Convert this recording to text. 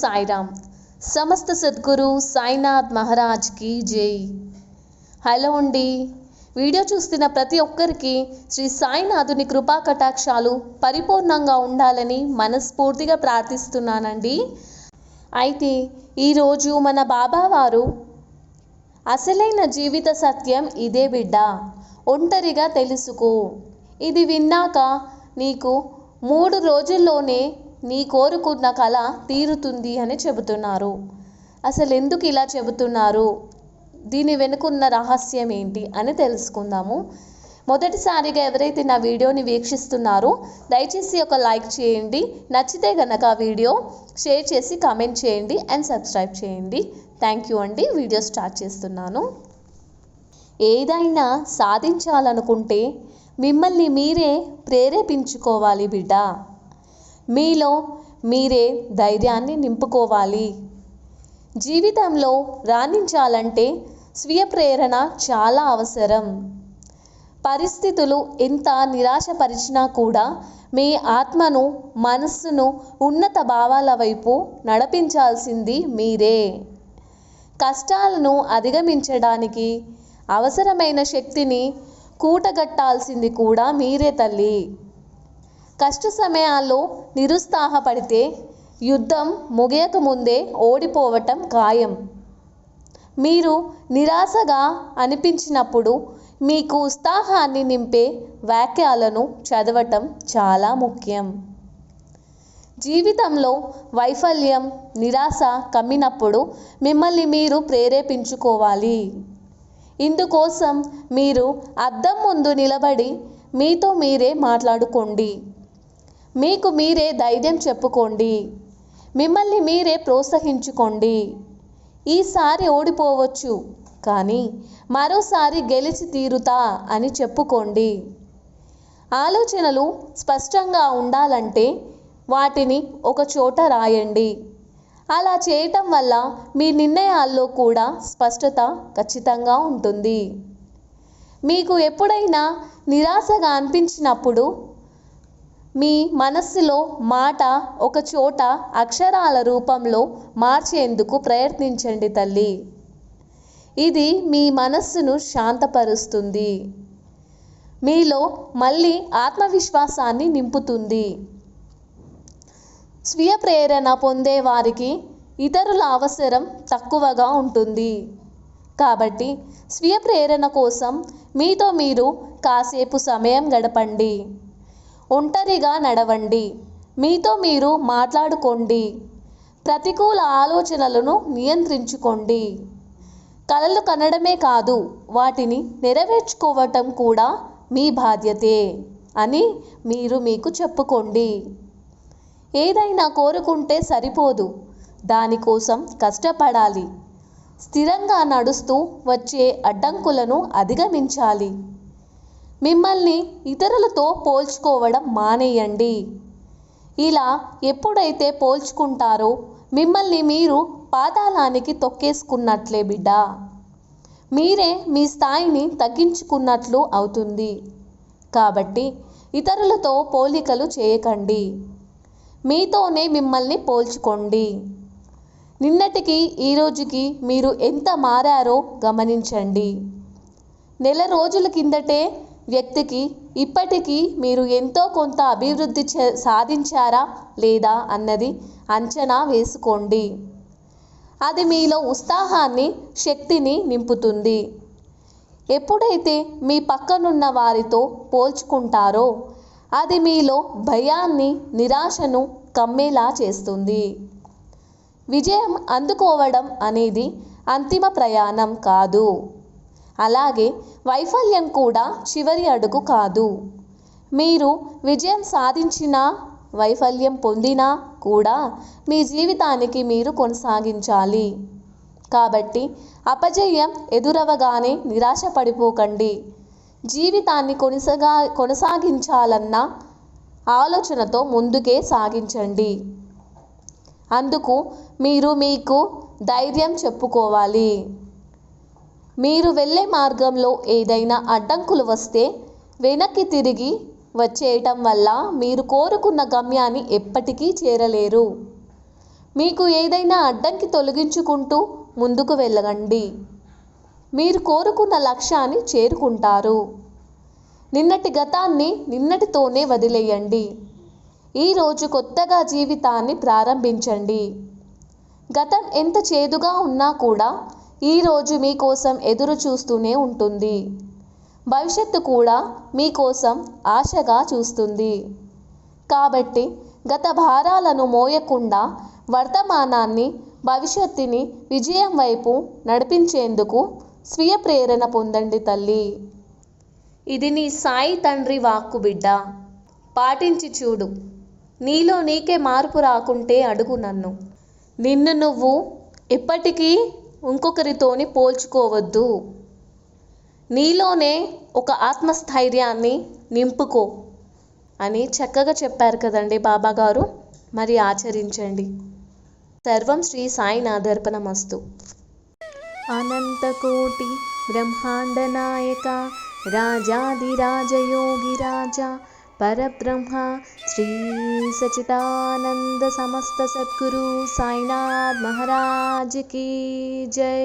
సాయిరామ్ సమస్త సద్గురు సాయినాథ్ మహారాజ్కి జై. హలో అండి. వీడియో చూస్తున్న ప్రతి ఒక్కరికి శ్రీ సాయినాథుని కృపా కటాక్షాలు పరిపూర్ణంగా ఉండాలని మనస్ఫూర్తిగా ప్రార్థిస్తున్నానండి. అయితే ఈరోజు మన బాబా వారు అసలైన జీవిత సత్యం ఇదే బిడ్డ. ఒంటరిగా తెలుసుకో. ఇది విన్నాక నీకు మూడు రోజుల్లోనే నీ కోరుకున్న కళ తీరుతుంది అని చెబుతున్నారు. అసలు ఎందుకు ఇలా చెబుతున్నారు? దీని వెనుకున్న రహస్యం ఏంటి అని తెలుసుకుందాము. మొదటిసారిగా ఎవరైతే నా వీడియోని వీక్షిస్తున్నారో దయచేసి ఒక లైక్ చేయండి. నచ్చితే గనక ఆ వీడియో షేర్ చేసి కామెంట్ చేయండి అండ్ సబ్స్క్రైబ్ చేయండి. థ్యాంక్ యూ అండి. వీడియో స్టార్ట్ చేస్తున్నాను. ఏదైనా సాధించాలనుకుంటే మిమ్మల్ని మీరే ప్రేరేపించుకోవాలి బిడ్డ. మీలో మీరే ధైర్యాన్ని నింపుకోవాలి. జీవితంలో రాణించాలంటే స్వీయ ప్రేరణ చాలా అవసరం. పరిస్థితులు ఎంత నిరాశపరిచినా కూడా మీ ఆత్మను మనస్సును ఉన్నత భావాల వైపు నడిపించాల్సింది మీరే. కష్టాలను అధిగమించడానికి అవసరమైన శక్తిని కూటగట్టాల్సింది కూడా మీరే తల్లి. కష్ట సమయాల్లో నిరుత్సాహపడితే యుద్ధం ముగియక ముందే ఓడిపోవటం ఖాయం. మీరు నిరాశగా అనిపించినప్పుడు మీకు ఉత్సాహాన్ని నింపే వాక్యాలను చదవటం చాలా ముఖ్యం. జీవితంలో వైఫల్యం నిరాశ కమ్మినప్పుడు మిమ్మల్ని మీరు ప్రేరేపించుకోవాలి. ఇందుకోసం మీరు అద్దం ముందు నిలబడి మీతో మీరే మాట్లాడుకోండి. మీకు మీరే ధైర్యం చెప్పుకోండి. మిమ్మల్ని మీరే ప్రోత్సహించుకోండి. ఈసారి ఓడిపోవచ్చు కానీ మరోసారి గెలిచి తీరుతా అని చెప్పుకోండి. ఆలోచనలు స్పష్టంగా ఉండాలంటే వాటిని ఒక చోట రాయండి. అలా చేయటం వల్ల మీ నిర్ణయాల్లో కూడా స్పష్టత ఖచ్చితంగా ఉంటుంది. మీకు ఎప్పుడైనా నిరాశగా అనిపించినప్పుడు మీ మనస్సులో మాట ఒక చోట అక్షరాల రూపంలో మార్చేందుకు ప్రయత్నించండి తల్లి. ఇది మీ మనస్సును శాంతపరుస్తుంది. మీలో మళ్ళీ ఆత్మవిశ్వాసాన్ని నింపుతుంది. స్వీయ ప్రేరణ పొందే వారికి ఇతరుల అవసరం తక్కువగా ఉంటుంది. కాబట్టి స్వీయ ప్రేరణ కోసం మీతో మీరు కాసేపు సమయం గడపండి. ఒంటరిగా నడవండి. మీతో మీరు మాట్లాడుకోండి. ప్రతికూల ఆలోచనలను నియంత్రించుకోండి. కలలు కనడమే కాదు వాటిని నెరవేర్చుకోవటం కూడా మీ బాధ్యతే అని మీరు మీకు చెప్పుకోండి. ఏదైనా కోరుకుంటే సరిపోదు. దానికోసం కష్టపడాలి. స్థిరంగా నడుస్తూ వచ్చే అడ్డంకులను అధిగమించాలి. మిమ్మల్ని ఇతరులతో పోల్చుకోవడం మానేయండి. ఇలా ఎప్పుడైతే పోల్చుకుంటారో మిమ్మల్ని మీరు పాతాళానికి తొక్కేసుకున్నట్లే బిడ్డ. మీరే మీ స్థాయిని తగ్గించుకున్నట్లు అవుతుంది. కాబట్టి ఇతరులతో పోలికలు చేయకండి. మీతోనే మిమ్మల్ని పోల్చుకోండి. నిన్నటికి ఈరోజుకి మీరు ఎంత మారారో గమనించండి. నెల రోజుల కిందటే వ్యక్తికి ఇప్పటికీ మీరు ఎంతో కొంత అభివృద్ధి సాధించారా లేదా అన్నది అంచనా వేసుకోండి. అది మీలో ఉత్సాహాన్ని శక్తిని నింపుతుంది. ఎప్పుడైతే మీ పక్కనున్న వారితో పోల్చుకుంటారో అది మీలో భయాన్ని నిరాశను కమ్మేలా చేస్తుంది. విజయం అందుకోవడం అనేది అంతిమ ప్రయాణం కాదు. అలాగే వైఫల్యం కూడా చివరి అడుగు కాదు. మీరు విజయం సాధించినా వైఫల్యం పొందినా కూడా మీ జీవితానికి మీరు కొనసాగించాలి. కాబట్టి అపజయం ఎదురవగానే నిరాశపడిపోకండి. జీవితాన్ని కొనసాగా కొనసాగించాలన్న ఆలోచనతో ముందుకే సాగించండి. అందుకు మీరు మీకు ధైర్యం చెప్పుకోవాలి. మీరు వెళ్ళే మార్గంలో ఏదైనా అడ్డంకులు వస్తే వెనక్కి తిరిగి వచ్చేయటం వల్ల మీరు కోరుకున్న గమ్యాన్ని ఎప్పటికీ చేరలేరు. మీకు ఏదైనా అడ్డంకి తొలగించుకుంటూ ముందుకు వెళ్ళండి. మీరు కోరుకున్న లక్ష్యాన్ని చేరుకుంటారు. నిన్నటి గతాన్ని నిన్నటితోనే వదిలేయండి. ఈరోజు కొత్తగా జీవితాన్ని ప్రారంభించండి. గతం ఎంత చేదుగా ఉన్నా కూడా ఈరోజు మీకోసం ఎదురు చూస్తూనే ఉంటుంది. భవిష్యత్తు కూడా మీకోసం ఆశగా చూస్తుంది. కాబట్టి గత భారాలను మోయకుండా వర్తమానాన్ని భవిష్యత్తుని విజయం వైపు నడిపించేందుకు స్వీయ ప్రేరణ పొందండి తల్లి. ఇది నీ సాయి తండ్రి వాక్కు బిడ్డ. పాటించి చూడు. నీలో నీకే మార్పు రాకుంటే అడుగు నన్ను. నిన్ను నువ్వు ఎప్పటికీ ఇంకొకరితోని పోల్చుకోవద్దు. నీలోనే ఒక ఆత్మస్థైర్యాన్ని నింపుకో అని చక్కగా చెప్పారు కదండి బాబా గారు మరి ఆచరించండి. సర్వం శ్రీ సాయినాథర్పణమస్తు. అనంతకోటి బ్రహ్మాండ నాయక రాజాదిరాజయోగిరాజ పరబ్రహ్మ శ్రీ సచిదానంద సమస్త సద్గురు సాయినాథ్ మహారాజ్ కీ జై